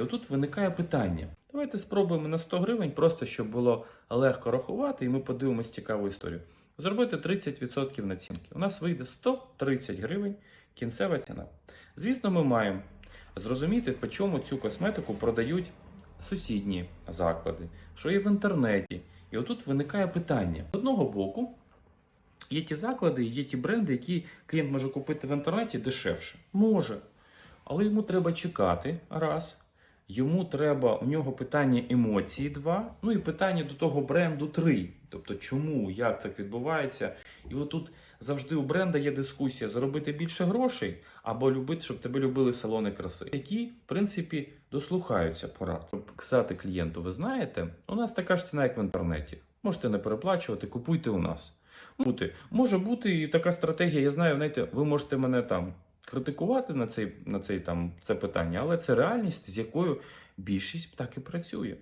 І отут виникає питання. Давайте спробуємо на 100 гривень, просто щоб було легко рахувати, і ми подивимось цікаву історію. Зробити 30% націнки. У нас вийде 130 гривень кінцева ціна. Звісно, ми маємо зрозуміти, по чому цю косметику продають сусідні заклади, що є в інтернеті. І отут виникає питання. З одного боку, є ті заклади, є ті бренди, які клієнт може купити в інтернеті дешевше. Може. Але йому треба чекати раз. Йому треба, у нього питання емоції два, ну і питання до того бренду три. Тобто, чому, як так відбувається. І отут завжди у бренда є дискусія заробити більше грошей або любити, щоб тебе любили салони краси, які, в принципі, дослухаються порад. Щоб Писати клієнту, ви знаєте, у нас така ж ціна, як в інтернеті. Можете не переплачувати, купуйте у нас. Може бути і така стратегія, я знаю, знаєте, ви можете мене там критикувати на цей, на цей там це питання, але це реальність, з якою більшість так і працює.